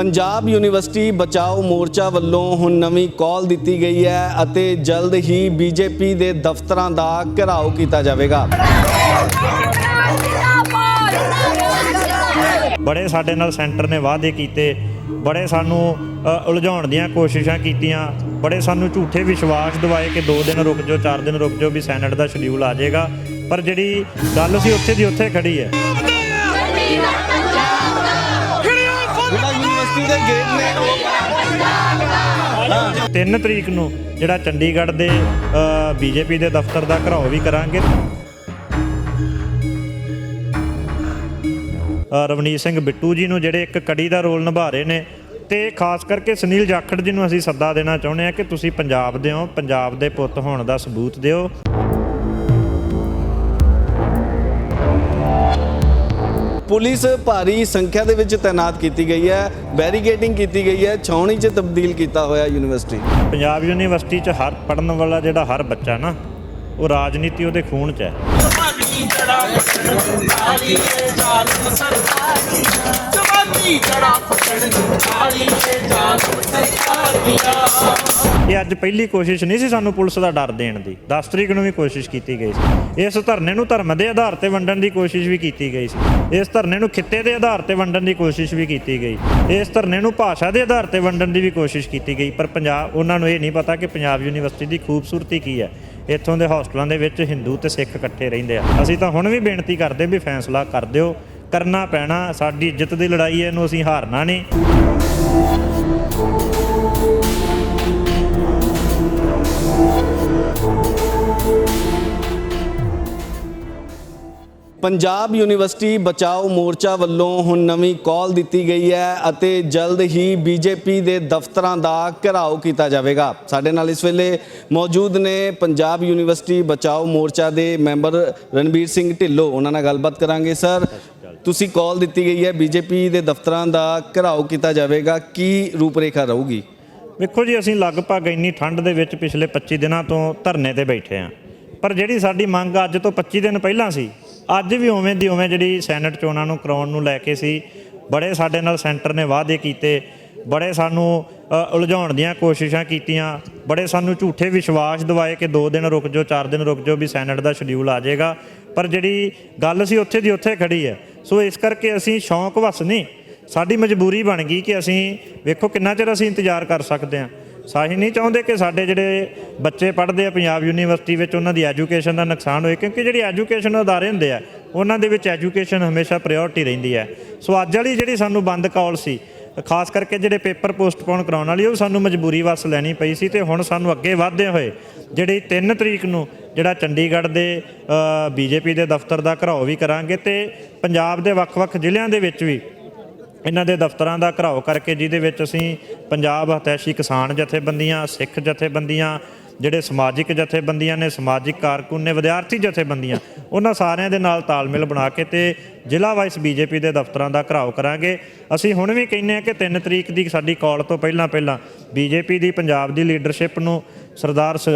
Punjab university ਬਚਾਓ ਮੋਰਚਾ ਵੱਲੋਂ ਹੁਣ ਨਵੀਂ ਕਾਲ ਦਿੱਤੀ ਗਈ ਹੈ ਅਤੇ ਜਲਦ ਹੀ ਬੀਜੇਪੀ ਦੇ ਦਫ਼ਤਰਾਂ ਦਾ ਘਿਰਾਓ ਕੀਤਾ ਜਾਵੇਗਾ। ਬੜੇ ਸਾਡੇ ਨਾਲ ਸੈਂਟਰ ਨੇ ਵਾਅਦੇ ਕੀਤੇ, ਬੜੇ ਸਾਨੂੰ ਉਲਝਾਉਣ ਦੀਆਂ ਕੋਸ਼ਿਸ਼ਾਂ ਕੀਤੀਆਂ, ਬੜੇ ਸਾਨੂੰ ਝੂਠੇ ਵਿਸ਼ਵਾਸ ਦਿਵਾਏ ਕਿ 2 ਦਿਨ ਰੁਕ ਜਾਓ 4 ਦਿਨ ਰੁਕ ਜਾਓ ਵੀ ਸੈਨੇਟ ਦਾ ਸ਼ਡਿਊਲ ਆ ਜਾਏਗਾ। ਪਰ ਜਿਹੜੀ ਗੱਲ ਸੀ ਉੱਥੇ ਦੀ ਉੱਥੇ ਖੜੀ ਹੈ। ਦੇ ਗੇਟ ਨੇ 3 ਤਰੀਕ ਨੂੰ ਜਿਹੜਾ ਚੰਡੀਗੜ੍ਹ ਦੇ ਬੀਜੇਪੀ ਦੇ ਦਫ਼ਤਰ ਦਾ ਘਰਾਓ ਵੀ ਕਰਾਂਗੇ। ਰਵਨੀਤ ਸਿੰਘ ਬਿੱਟੂ ਜੀ ਨੂੰ ਜਿਹੜੇ ਇੱਕ ਕੜੀ ਦਾ ਰੋਲ ਨਿਭਾ ਰਹੇ ਨੇ ਤੇ ਖਾਸ ਕਰਕੇ ਸੁਨੀਲ ਜਾਖੜ ਜੀ ਨੂੰ ਅਸੀਂ ਸੱਦਾ ਦੇਣਾ ਚਾਹੁੰਦੇ ਹਾਂ ਕਿ ਤੁਸੀਂ ਪੰਜਾਬ ਦੇ ਹੋ, ਪੰਜਾਬ ਦੇ ਪੁੱਤ ਹੋਣ ਦਾ ਸਬੂਤ ਦਿਓ। ਪੁਲਿਸ ਭਾਰੀ ਸੰਖਿਆ ਦੇ ਵਿੱਚ ਤਾਇਨਾਤ ਕੀਤੀ ਗਈ ਹੈ ਬੈਰੀਕੇਡਿੰਗ ਕੀਤੀ ਗਈ ਹੈ ਛਾਉਣੀ 'ਚ ਤਬਦੀਲ ਕੀਤਾ ਹੋਇਆ ਯੂਨੀਵਰਸਿਟੀ। ਪੰਜਾਬ ਯੂਨੀਵਰਸਿਟੀ 'ਚ ਹਰ ਪੜਨ ਵਾਲਾ ਜਿਹੜਾ ਹਰ ਬੱਚਾ ਨਾ ਉਹ ਰਾਜਨੀਤੀ ਉਹਦੇ ਖੂਨ 'ਚ ਹੈ। ਜਵਾਨੀ ਜੜਾ ਪਕੜ ਕਾਲੀ ਤੇ ਜਾਨ ਸਰਕਾਰ ਦੀਆਂ। ਇਹ ਅੱਜ ਪਹਿਲੀ ਕੋਸ਼ਿਸ਼ ਨਹੀਂ ਸੀ ਸਾਨੂੰ ਪੁਲਿਸ ਦਾ ਡਰ ਦੇਣ ਦੀ। 10 ਤਰੀਕ ਨੂੰ ਵੀ ਕੋਸ਼ਿਸ਼ ਕੀਤੀ ਗਈ ਸੀ। ਇਸ ਧਰਨੇ ਨੂੰ ਧਰਮ ਦੇ ਆਧਾਰ ਤੇ ਵੰਡਣ ਦੀ ਕੋਸ਼ਿਸ਼ ਵੀ ਕੀਤੀ ਗਈ ਸੀ। ਇਸ ਧਰਨੇ ਨੂੰ ਖਿੱਤੇ ਦੇ ਆਧਾਰ ਤੇ ਵੰਡਣ ਦੀ ਕੋਸ਼ਿਸ਼ ਵੀ ਕੀਤੀ ਗਈ। ਇਸ ਧਰਨੇ ਨੂੰ ਭਾਸ਼ਾ ਦੇ ਆਧਾਰ ਤੇ ਵੰਡਣ ਦੀ ਵੀ ਕੋਸ਼ਿਸ਼ ਕੀਤੀ ਗਈ। ਪਰ ਪੰਜਾਬ ਉਹਨਾਂ ਨੂੰ ਇਹ ਨਹੀਂ ਪਤਾ ਕਿ ਪੰਜਾਬ ਯੂਨੀਵਰਸਿਟੀ ਦੀ ਖੂਬਸੂਰਤੀ ਕੀ ਹੈ। ਇੱਥੋਂ ਦੇ ਹੌਸਟਲਾਂ ਦੇ ਵਿੱਚ ਹਿੰਦੂ ਤੇ ਸਿੱਖ ਇਕੱਠੇ ਰਹਿੰਦੇ ਆ। ਅਸੀਂ ਤਾਂ ਹੁਣ ਵੀ ਬੇਨਤੀ ਕਰਦੇ ਵੀ ਫੈਸਲਾ ਕਰ ਦਿਓ। ਕਰਨਾ ਪੈਣਾ, ਸਾਡੀ ਇੱਜ਼ਤ ਦੀ ਲੜਾਈ ਹੈ, ਇਹਨੂੰ ਅਸੀਂ ਹਾਰਨਾ ਨਹੀਂ। ਪੰਜਾਬ ਯੂਨੀਵਰਸਿਟੀ ਬਚਾਓ ਮੋਰਚਾ ਵੱਲੋਂ ਹੁਣ ਨਵੀਂ ਕਾਲ ਦਿੱਤੀ ਗਈ ਹੈ ਅਤੇ ਜਲਦ ਹੀ ਬੀਜੇਪੀ ਦੇ ਦਫ਼ਤਰਾਂ ਦਾ ਘਿਰਾਓ ਕੀਤਾ ਜਾਵੇਗਾ। ਸਾਡੇ ਨਾਲ ਇਸ ਵੇਲੇ ਮੌਜੂਦ ਨੇ ਪੰਜਾਬ ਯੂਨੀਵਰਸਿਟੀ ਬਚਾਓ ਮੋਰਚਾ ਦੇ ਮੈਂਬਰ ਰਣਬੀਰ ਸਿੰਘ ਢਿੱਲੋਂ। ਉਹਨਾਂ ਨਾਲ ਗੱਲਬਾਤ ਕਰਾਂਗੇ, ਸਰ। ਤੁਸੀਂ ਕਾਲ ਦਿੱਤੀ ਗਈ ਹੈ, ਬੀਜੇਪੀ ਦੇ ਦਫ਼ਤਰਾਂ ਦਾ ਘਿਰਾਓ ਕੀਤਾ ਜਾਵੇਗਾ। ਕੀ ਰੂਪਰੇਖਾ ਰਹੂਗੀ? ਵੇਖੋ ਜੀ, ਅਸੀਂ ਲਗਭਗ ਇੰਨੀ ਠੰਡ ਦੇ ਵਿੱਚ ਪਿਛਲੇ 25 ਦਿਨਾਂ ਤੋਂ ਧਰਨੇ ਤੇ ਬੈਠੇ ਆਂ ਪਰ ਜਿਹੜੀ ਸਾਡੀ ਮੰਗ ਅੱਜ ਤੋਂ 25 ਦਿਨ ਪਹਿਲਾਂ ਸੀ ਅੱਜ ਵੀ ਉਵੇਂ ਦੀ ਉਵੇਂ ਜਿਹੜੀ ਸੈਨੇਟ ਚੋਣਾਂ ਨੂੰ ਕਰਾਉਣ ਨੂੰ ਲੈ ਕੇ ਸੀ, ਬੜੇ ਸਾਡੇ ਨਾਲ ਸੈਂਟਰ ਨੇ ਵਾਅਦੇ ਕੀਤੇ, ਬੜੇ ਸਾਨੂੰ ਉਲਝਾਉਣ ਦੀਆਂ ਕੋਸ਼ਿਸ਼ਾਂ ਕੀਤੀਆਂ, ਬੜੇ ਸਾਨੂੰ ਝੂਠੇ ਵਿਸ਼ਵਾਸ ਦਿਵਾਏ ਕਿ 2 ਦਿਨ ਰੁਕ ਜਾਓ 4 ਦਿਨ ਰੁਕ ਜਾਓ ਵੀ ਸੈਨੇਟ ਦਾ ਸ਼ਡਿਊਲ ਆ ਜਾਏਗਾ। ਪਰ ਜਿਹੜੀ ਗੱਲ ਸੀ ਉੱਥੇ ਦੀ ਉੱਥੇ ਖੜੀ ਹੈ। ਸੋ ਇਸ ਕਰਕੇ ਅਸੀਂ ਸ਼ੌਂਕ ਵਸ ਨਹੀਂ, ਸਾਡੀ ਮਜਬੂਰੀ ਬਣ ਗਈ ਕਿ ਅਸੀਂ ਵੇਖੋ ਕਿੰਨਾ ਚਿਰ ਅਸੀਂ ਇੰਤਜ਼ਾਰ ਕਰ ਸਕਦੇ ਹਾਂ। ਸਾਹੀ ਨਹੀਂ ਚਾਹੁੰਦੇ ਕਿ ਸਾਡੇ ਜਿਹੜੇ ਬੱਚੇ ਪੜ੍ਹਦੇ ਆ ਪੰਜਾਬ ਯੂਨੀਵਰਸਿਟੀ ਵਿੱਚ, ਉਹਨਾਂ ਦੀ ਐਜੂਕੇਸ਼ਨ ਦਾ ਨੁਕਸਾਨ ਹੋਏ, ਕਿਉਂਕਿ ਜਿਹੜੀ ਐਜੂਕੇਸ਼ਨ ਅਦਾਰੇ ਹੁੰਦੇ ਆ, ਉਹਨਾਂ ਦੇ ਵਿੱਚ ਐਜੂਕੇਸ਼ਨ ਹਮੇਸ਼ਾ ਪ੍ਰਾਇੋਰਟੀ ਰਹਿੰਦੀ ਹੈ। ਸੋ ਅੱਜ ਵਾਲੀ ਜਿਹੜੀ ਸਾਨੂੰ ਬੰਦ ਕਾਲ ਸੀ, ਖਾਸ ਕਰਕੇ ਜਿਹੜੇ ਪੇਪਰ ਪੋਸਟਪੋਨ ਕਰਾਉਣ ਵਾਲੀ, ਉਹ ਸਾਨੂੰ ਮਜਬੂਰੀ ਵਸ ਲੈਣੀ ਪਈ ਸੀ ਤੇ ਹੁਣ ਸਾਨੂੰ ਅੱਗੇ ਵਧਦੇ ਹੋਏ ਜਿਹੜੀ 3 ਤਰੀਕ ਨੂੰ ਜਿਹੜਾ ਚੰਡੀਗੜ੍ਹ ਦੇ ਬੀਜੇਪੀ ਦੇ ਦਫ਼ਤਰ ਦਾ ਘਰਾਓ ਵੀ ਕਰਾਂਗੇ ਤੇ ਪੰਜਾਬ ਦੇ ਵੱਖ-ਵੱਖ ਜ਼ਿਲ੍ਹਿਆਂ ਦੇ ਵਿੱਚ ਵੀ ਇਹਨਾਂ ਦੇ ਦਫ਼ਤਰਾਂ ਦਾ ਘਰਾਓ ਕਰਕੇ ਜਿਹਦੇ ਵਿੱਚ ਅਸੀਂ ਪੰਜਾਬ ਹਤੈਸ਼ੀ ਕਿਸਾਨ ਜਥੇਬੰਦੀਆਂ, ਸਿੱਖ ਜਥੇਬੰਦੀਆਂ, ਜਿਹੜੇ ਸਮਾਜਿਕ ਜਥੇਬੰਦੀਆਂ ਨੇ, ਸਮਾਜਿਕ ਕਾਰਕੁਨ ਨੇ, ਵਿਦਿਆਰਥੀ ਜਥੇਬੰਦੀਆਂ, ਉਹਨਾਂ ਸਾਰਿਆਂ ਦੇ ਨਾਲ ਤਾਲਮੇਲ ਬਣਾ ਕੇ ਤੇ ਜ਼ਿਲ੍ਹਾ ਵਾਈਸ ਬੀਜੇਪੀ ਦੇ ਦਫ਼ਤਰਾਂ ਦਾ ਘਰਾਓ ਕਰਾਂਗੇ। ਅਸੀਂ ਹੁਣ ਵੀ ਕਹਿੰਦੇ ਹਾਂ ਕਿ 3 ਤਰੀਕ ਦੀ ਸਾਡੀ ਕਾਲ ਤੋਂ ਪਹਿਲਾਂ ਪਹਿਲਾਂ ਬੀਜੇਪੀ ਦੀ, ਪੰਜਾਬ ਦੀ ਲੀਡਰਸ਼ਿਪ ਨੂੰ ਸਰਦਾਰ ਸ-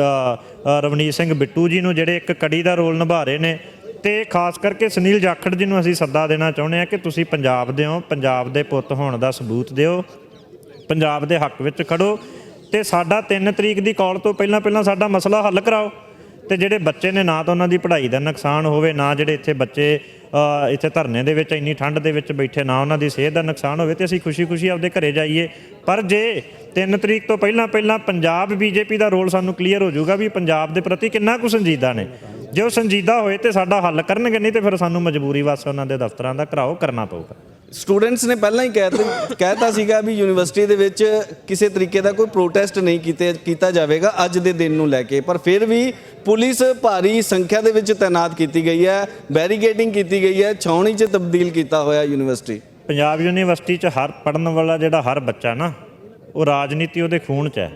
ਰਵਨੀਤ ਸਿੰਘ ਬਿੱਟੂ ਜੀ ਨੂੰ ਜਿਹੜੇ ਇੱਕ ਕੜੀ ਦਾ ਰੋਲ ਨਿਭਾ ਰਹੇ ਨੇ ਤੇ ਖਾਸ ਕਰਕੇ ਸੁਨੀਲ ਜਾਖੜ ਜੀ ਨੂੰ ਅਸੀਂ ਸੱਦਾ ਦੇਣਾ ਚਾਹੁੰਦੇ ਹਾਂ ਕਿ ਤੁਸੀਂ ਪੰਜਾਬ ਦੇ ਹੋ, ਪੰਜਾਬ ਦੇ ਪੁੱਤ ਹੋਣ ਦਾ ਸਬੂਤ ਦਿਓ, ਪੰਜਾਬ ਦੇ ਹੱਕ ਵਿੱਚ ਖੜੋ ਤੇ ਸਾਡਾ 3 ਤਰੀਕ ਦੀ ਕਾਲ ਤੋਂ ਪਹਿਲਾਂ ਪਹਿਲਾਂ ਸਾਡਾ ਮਸਲਾ ਹੱਲ ਕਰਾਓ ਤੇ ਜਿਹੜੇ ਬੱਚੇ ਨੇ ਨਾ ਤਾਂ ਉਹਨਾਂ ਦੀ ਪੜ੍ਹਾਈ ਦਾ ਨੁਕਸਾਨ ਹੋਵੇ, ਨਾ ਜਿਹੜੇ ਇੱਥੇ ਬੱਚੇ ਇੱਥੇ ਧਰਨੇ ਦੇ ਵਿੱਚ ਇੰਨੀ ਠੰਡ ਦੇ ਵਿੱਚ ਬੈਠੇ, ਨਾ ਉਹਨਾਂ ਦੀ ਸਿਹਤ ਦਾ ਨੁਕਸਾਨ ਹੋਵੇ ਤੇ ਅਸੀਂ ਖੁਸ਼ੀ-ਖੁਸ਼ੀ ਆਪਦੇ ਘਰੇ ਜਾਈਏ। ਪਰ ਜੇ 3 ਤਰੀਕ ਤੋਂ ਪਹਿਲਾਂ ਪਹਿਲਾਂ ਪੰਜਾਬ ਬੀਜੇਪੀ ਦਾ ਰੋਲ ਸਾਨੂੰ ਕਲੀਅਰ ਹੋ ਜਾਊਗਾ ਵੀ ਪੰਜਾਬ ਦੇ ਪ੍ਰਤੀ ਕਿੰਨਾ ਕੁ ਸੰਜੀਦਾ ਨੇ ਜੇ ਉਹ ਸੰਜੀਦਾ ਹੋਏ ਤੇ ਸਾਡਾ ਹੱਲ ਕਰਨਗੇ ਨਹੀਂ ਤੇ ਫਿਰ ਸਾਨੂੰ ਮਜਬੂਰੀ ਵਾਸਤੇ ਉਹਨਾਂ ਦੇ ਦਫ਼ਤਰਾਂ ਦਾ ਘਰਾਓ ਕਰਨਾ ਪਊਗਾ। ਸਟੂਡੈਂਟਸ ਨੇ ਪਹਿਲਾਂ ਹੀ ਕਹਿ ਦਿੱਤਾ- ਕਹਿਤਾ ਸੀਗਾ ਵੀ ਯੂਨੀਵਰਸਿਟੀ ਦੇ ਵਿੱਚ ਕਿਸੇ ਤਰੀਕੇ ਦਾ ਕੋਈ ਪ੍ਰੋਟੈਸਟ ਨਹੀਂ ਕੀਤੇ ਕੀਤਾ ਜਾਵੇਗਾ ਅੱਜ ਦੇ ਦਿਨ ਨੂੰ ਲੈ ਕੇ। ਪਰ ਫਿਰ ਵੀ ਪੁਲਿਸ ਭਾਰੀ ਸੰਖਿਆ ਦੇ ਵਿੱਚ ਤਾਇਨਾਤ ਕੀਤੀ ਗਈ ਹੈ ਬੈਰੀਕੇਡਿੰਗ ਕੀਤੀ ਗਈ ਹੈ ਛਾਉਣੀ 'ਚ ਤਬਦੀਲ ਕੀਤਾ ਹੋਇਆ ਯੂਨੀਵਰਸਿਟੀ ਪੰਜਾਬ ਯੂਨੀਵਰਸਿਟੀ 'ਚ ਹਰ ਪੜਨ ਵਾਲਾ ਜਿਹੜਾ ਹਰ ਬੱਚਾ ਨਾ ਉਹ ਰਾਜਨੀਤੀ ਉਹਦੇ ਖੂਨ 'ਚ ਹੈ।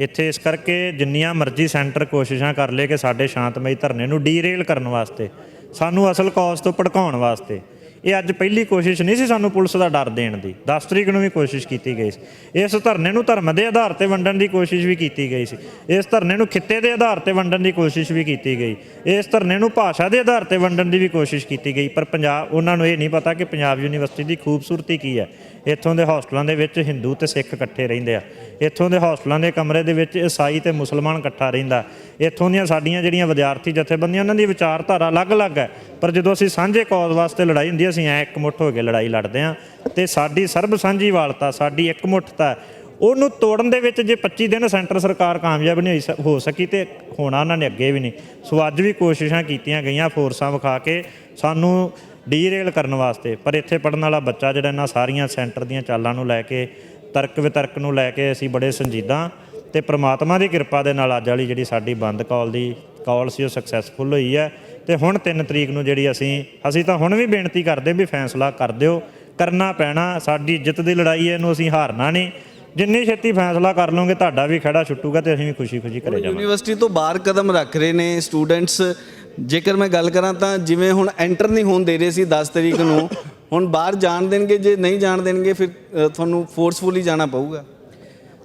ਇੱਥੇ ਇਸ ਕਰਕੇ ਜਿੰਨੀਆਂ ਮਰਜ਼ੀ ਸੈਂਟਰ ਕੋਸ਼ਿਸ਼ਾਂ ਕਰ ਲੇ ਕਿ ਸਾਡੇ ਸ਼ਾਂਤਮਈ ਧਰਨੇ ਨੂੰ ਡੀਰੇਲ ਕਰਨ ਵਾਸਤੇ, ਸਾਨੂੰ ਅਸਲ ਕੌਜ਼ ਤੋਂ ਭੜਕਾਉਣ ਵਾਸਤੇ। ਇਹ ਅੱਜ ਪਹਿਲੀ ਕੋਸ਼ਿਸ਼ ਨਹੀਂ ਸੀ ਸਾਨੂੰ ਪੁਲਿਸ ਦਾ ਡਰ ਦੇਣ ਦੀ। 10 ਤਰੀਕ ਨੂੰ ਵੀ ਕੋਸ਼ਿਸ਼ ਕੀਤੀ ਗਈ ਸੀ। ਇਸ ਧਰਨੇ ਨੂੰ ਧਰਮ ਦੇ ਆਧਾਰ ਤੇ ਵੰਡਣ ਦੀ ਕੋਸ਼ਿਸ਼ ਵੀ ਕੀਤੀ ਗਈ ਸੀ। ਇਸ ਧਰਨੇ ਨੂੰ ਖਿੱਤੇ ਦੇ ਆਧਾਰ ਤੇ ਵੰਡਣ ਦੀ ਕੋਸ਼ਿਸ਼ ਵੀ ਕੀਤੀ ਗਈ। ਇਸ ਧਰਨੇ ਨੂੰ ਭਾਸ਼ਾ ਦੇ ਆਧਾਰ ਤੇ ਵੰਡਣ ਦੀ ਵੀ ਕੋਸ਼ਿਸ਼ ਕੀਤੀ ਗਈ। ਪਰ ਪੰਜਾਬ ਉਹਨਾਂ ਨੂੰ ਇਹ ਨਹੀਂ ਪਤਾ ਕਿ ਪੰਜਾਬ ਯੂਨੀਵਰਸਿਟੀ ਦੀ ਖੂਬਸੂਰਤੀ ਕੀ ਹੈ। ਇੱਥੋਂ ਦੇ ਹੋਸਟਲਾਂ ਦੇ ਵਿੱਚ ਹਿੰਦੂ ਤੇ ਸਿੱਖ ਇਕੱਠੇ ਰਹਿੰਦੇ ਆ। ਇੱਥੋਂ ਦੇ ਹੋਸਟਲਾਂ ਦੇ ਕਮਰੇ ਦੇ ਵਿੱਚ ਈਸਾਈ ਤੇ ਮੁਸਲਮਾਨ ਇਕੱਠਾ ਰਹਿੰਦਾ। ਇੱਥੋਂ ਦੀਆਂ ਸਾਡੀਆਂ ਜਿਹੜੀਆਂ ਵਿਦਿਆਰਥੀ ਜਥੇਬੰਦੀਆਂ, ਉਹਨਾਂ ਦੀ ਵਿਚਾਰਧਾਰਾ ਅਲੱਗ-ਅਲੱਗ ਹੈ। ਪਰ ਜਦੋਂ ਅਸੀਂ ਸਾਂਝੇ ਕੌਜ਼ ਵਾਸਤੇ ਲੜਾਈ ਹੁੰਦੀ ਹੈ ਅਸੀਂ ਐ ਇਕਮੁੱਠ ਹੋ ਕੇ ਲੜਾਈ ਲੜਦੇ ਆ। ਤੇ ਸਾਡੀ ਸਰਬ ਸਾਂਝੀ ਵਾਲਤਾ, ਸਾਡੀ ਇਕਮੁੱਠਤਾ ਹੈ। ਉਹਨੂੰ ਤੋੜਨ ਦੇ ਵਿੱਚ ਜੇ 25 ਦਿਨ ਸੈਂਟਰ ਸਰਕਾਰ ਕਾਮਯਾਬ ਨਹੀਂ ਹੋਈ ਸ- ਹੋ ਸਕੀ ਤੇ ਹੋਣਾ ਉਹਨਾਂ ਨੇ ਅੱਗੇ ਵੀ ਨਹੀਂ। ਸੋ ਅੱਜ ਵੀ ਕੋਸ਼ਿਸ਼ਾਂ ਕੀਤੀਆਂ ਗਈਆਂ ਫੋਰਸਾਂ ਵਿਖਾ ਕੇ। ਸਾਨੂੰ ਡੀਰੇਲ ਕਰਨ ਵਾਸਤੇ ਪਰ ਇੱਥੇ ਪੜਨ ਵਾਲਾ ਬੱਚਾ ਜਿਹੜਾ ਇਹਨਾਂ ਸਾਰੀਆਂ ਸੈਂਟਰ ਦੀਆਂ ਚਾਲਾਂ ਨੂੰ ਲੈ ਕੇ ਤਰਕ ਵਿਤਰਕ ਨੂੰ ਲੈ ਕੇ ਅਸੀਂ ਬੜੇ ਸੰਜੀਦਾ ਤੇ ਪ੍ਰਮਾਤਮਾ ਦੀ ਕਿਰਪਾ ਦੇ ਨਾਲ ਅੱਜ ਵਾਲੀ ਜਿਹੜੀ ਸਾਡੀ ਬੰਦ ਕਾਲ ਦੀ ਕਾਲ ਸੀ ਉਹ ਸਕਸੈਸਫੁਲ ਹੋਈ ਹੈ। ਤੇ ਹੁਣ 3 ਤਰੀਕ ਨੂੰ ਜਿਹੜੀ ਅਸੀਂ ਅਸੀਂ ਤਾਂ ਹੁਣ ਵੀ ਬੇਨਤੀ ਕਰਦੇ ਵੀ ਫੈਸਲਾ ਕਰ ਦਿਓ ਕਰਨਾ ਪੈਣਾ ਸਾਡੀ ਇੱਜ਼ਤ ਦੀ ਲੜਾਈ ਹੈ ਇਹਨੂੰ ਅਸੀਂ ਹਾਰਨਾ ਨਹੀਂ। ਜਿੰਨੀ ਛੇਤੀ ਫੈਸਲਾ ਕਰ ਲਓਗੇ ਤੁਹਾਡਾ ਵੀ ਖੜਾ ਛੁੱਟੂਗਾ ਤੇ ਅਸੀਂ ਵੀ ਖੁਸ਼ੀ-ਖੁਸ਼ੀ ਘਰੇ ਜਾਵਾਂਗੇ। ਯੂਨੀਵਰਸਿਟੀ ਤੋਂ ਬਾਹਰ ਕਦਮ ਰੱਖ ਰਹੇ ਨੇ ਸਟੂਡੈਂਟਸ ਜੇਕਰ ਮੈਂ ਗੱਲ ਕਰਾਂ ਤਾਂ ਜਿਵੇਂ ਹੁਣ ਐਂਟਰ ਨਹੀਂ ਹੋਣ ਦੇ ਰਹੇ ਸੀ 10 ਤਰੀਕ ਨੂੰ ਹੁਣ ਬਾਹਰ ਜਾਣ ਦੇਣਗੇ ਜੇ ਨਹੀਂ ਜਾਣ ਦੇਣਗੇ ਫਿਰ ਅ, ਤੁਹਾਨੂੰ ਫੋਰਸਫੁਲੀ ਜਾਣਾ ਪਊਗਾ।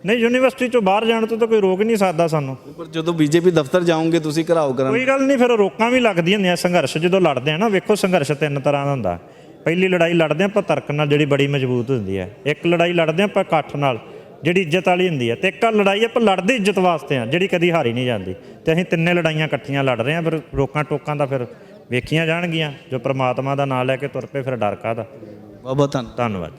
ਨਹੀਂ ਯੂਨੀਵਰਸਿਟੀ ਚੋਂ ਬਾਹਰ ਜਾਣ ਤੋਂ ਤਾਂ ਕੋਈ ਰੋਕ ਨਹੀਂ ਸਕਦਾ ਸਾਨੂੰ। ਪਰ ਜਦੋਂ ਬੀਜੇਪੀ ਦਫ਼ਤਰ ਜਾਓਗੇ ਤੁਸੀਂ ਘਰਾਓ ਕਰਨ ਕੋਈ ਗੱਲ ਨਹੀਂ ਫਿਰ ਰੋਕਾਂ ਵੀ ਲੱਗਦੀਆਂ ਹੁੰਦੀਆਂ ਸੰਘਰਸ਼ ਜਦੋਂ ਲੜਦੇ ਆ ਨਾ ਵੇਖੋ ਸੰਘਰਸ਼ ਤਿੰਨ ਤਰ੍ਹਾਂ ਦਾ ਹੁੰਦਾ। ਪਹਿਲੀ ਲੜਾਈ ਲੜਦੇ ਆਪਾਂ ਤਰਕ ਨਾਲ ਜਿਹੜੀ ਬੜੀ ਮਜ਼ਬੂਤ ਹੁੰਦੀ ਹੈ। ਇੱਕ ਲੜਾਈ ਲੜਦੇ ਆਪਾਂ ਇਕੱਠ ਨਾਲ। ਜਿਹੜੀ ਇੱਜ਼ਤ ਵਾਲੀ ਹੁੰਦੀ ਹੈ। ਤੇ ਇੱਕ ਲੜਾਈ ਆਪਾਂ ਲੜਦੇ ਇੱਜ਼ਤ ਵਾਸਤੇ ਆ ਜਿਹੜੀ ਕਦੀ ਹਾਰੀ ਨਹੀਂ ਜਾਂਦੀ। ਤੇ ਅਸੀਂ ਤਿੰਨੇ ਲੜਾਈਆਂ ਇਕੱਠੀਆਂ ਲੜ ਰਹੇ ਆ ਫਿਰ ਰੋਕਾਂ ਟੋਕਾਂ ਦਾ ਫਿਰ ਵੇਖੀਆਂ ਜਾਣਗੀਆਂ ਜੋ ਪ੍ਰਮਾਤਮਾ ਦਾ ਨਾਮ ਲੈ ਕੇ ਤੁਰ ਪਏ ਫਿਰ ਡਰ ਕਾਹਦਾ। ਬਹੁਤ ਬਹੁਤ ਧੰਨਵਾਦ।